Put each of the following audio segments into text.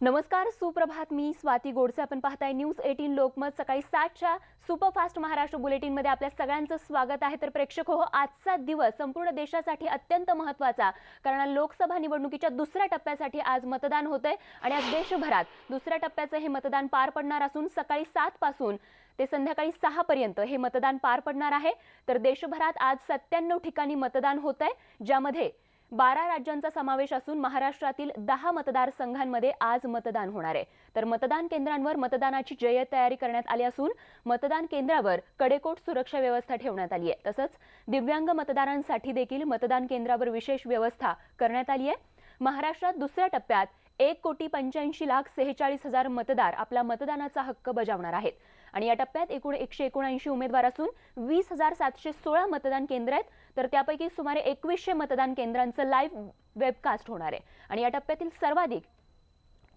नमस्कार सुप्रभात. मी स्वाती गोडसे. आपण पाहताय न्यूज एटीन लोकमत. सकाळी सातच्या सुपरफास्ट महाराष्ट्र बुलेटिनमध्ये आपल्या सगळ्यांचं स्वागत आहे. तर प्रेक्षक हो आजचा दिवस संपूर्ण देशासाठी अत्यंत महत्त्वाचा. कारण लोकसभा निवडणुकीच्या दुसऱ्या टप्प्यासाठी आज मतदान होतंय आणि आज देशभरात दुसऱ्या टप्प्याचं हे मतदान पार पडणार असून सकाळी सातपासून ते संध्याकाळी सहापर्यंत हे मतदान पार पडणार आहे. तर देशभरात आज सत्त्याण्णव ठिकाणी मतदान होत आहे ज्यामध्ये बारा राज्यांचा समावेश असून महाराष्ट्रातील दहा मतदारसंघांमध्ये आज मतदान होणार आहे. तर मतदान केंद्रांवर मतदानाची जय्यत तयारी करण्यात आली असून मतदान केंद्रावर कडेकोट सुरक्षा व्यवस्था ठेवण्यात आली आहे. तसंच दिव्यांग मतदारांसाठी देखील मतदान केंद्रावर विशेष व्यवस्था करण्यात आली आहे. महाराष्ट्रात दुसऱ्या टप्प्यात एक कोटी पंच्याऐंशी लाख सेहेचाळीस हजार मतदार आपला मतदानाचा हक्क बजावणार आहेत. आणि या टप्प्यात एकूण एकशे एकोणऐंशी उमेदवार असून वीस हजार सातशे सोळा मतदान केंद्र आहेत. तर त्यापैकी सुमारे एकवीसशे मतदान केंद्रांचं लाईव्ह वेबकास्ट होणार आहे. आणि या टप्प्यातील सर्वाधिक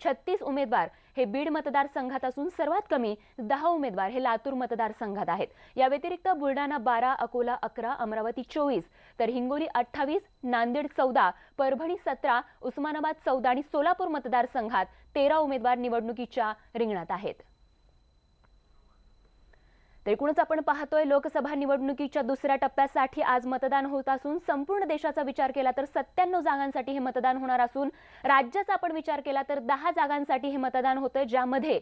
छत्तीस उमेदवार हे बीड मतदारसंघात असून सर्वात कमी दहा उमेदवार हे लातूर मतदारसंघात आहेत. या व्यतिरिक्त बुलढाणा बारा अकोला अकरा अमरावती चोवीस तर हिंगोली अठ्ठावीस नांदेड चौदा परभणी सतरा उस्मानाबाद चौदा आणि सोलापूर मतदारसंघात तेरा उमेदवार निवडणुकीच्या रिंगणात आहेत. तर एकूणच आपण पाहतोय लोकसभा निवडणुकीच्या दुसऱ्या टप्प्यासाठी आज मतदान होत असून संपूर्ण देशाचा विचार केला तर सत्त्याण्णव जागांसाठी हे मतदान होणार असून राज्याचा आपण विचार केला तर दहा जागांसाठी हे मतदान होतं ज्यामध्ये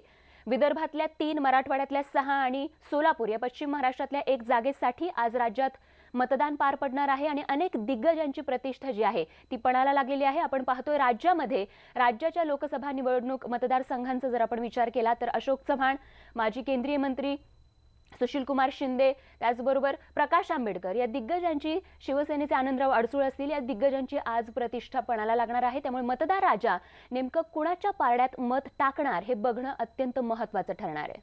विदर्भातल्या तीन मराठवाड्यातल्या सहा आणि सोलापूर या पश्चिम महाराष्ट्रातल्या एक जागेसाठी आज राज्यात मतदान पार पडणार आहे आणि अनेक दिग्गजांची प्रतिष्ठा जी आहे ती पणाला लागलेली आहे. आपण पाहतोय राज्यामध्ये राज्याच्या लोकसभा निवडणूक मतदारसंघांचा जर आपण विचार केला तर अशोक चव्हाण माजी केंद्रीय मंत्री सुशील कुमार शिंदे त्याचबरोबर प्रकाश आंबेडकर या दिग्गजांची शिवसेनेचे आनंदराव अडसूळ असतील. या दिग्गजांची आज प्रतिष्ठा पणाला लागणार आहे. त्यामुळे मतदार राजा नेमकं कुणाच्या पारड्यात मत टाकणार हे बघणं अत्यंत महत्त्वाचं ठरणार आहे.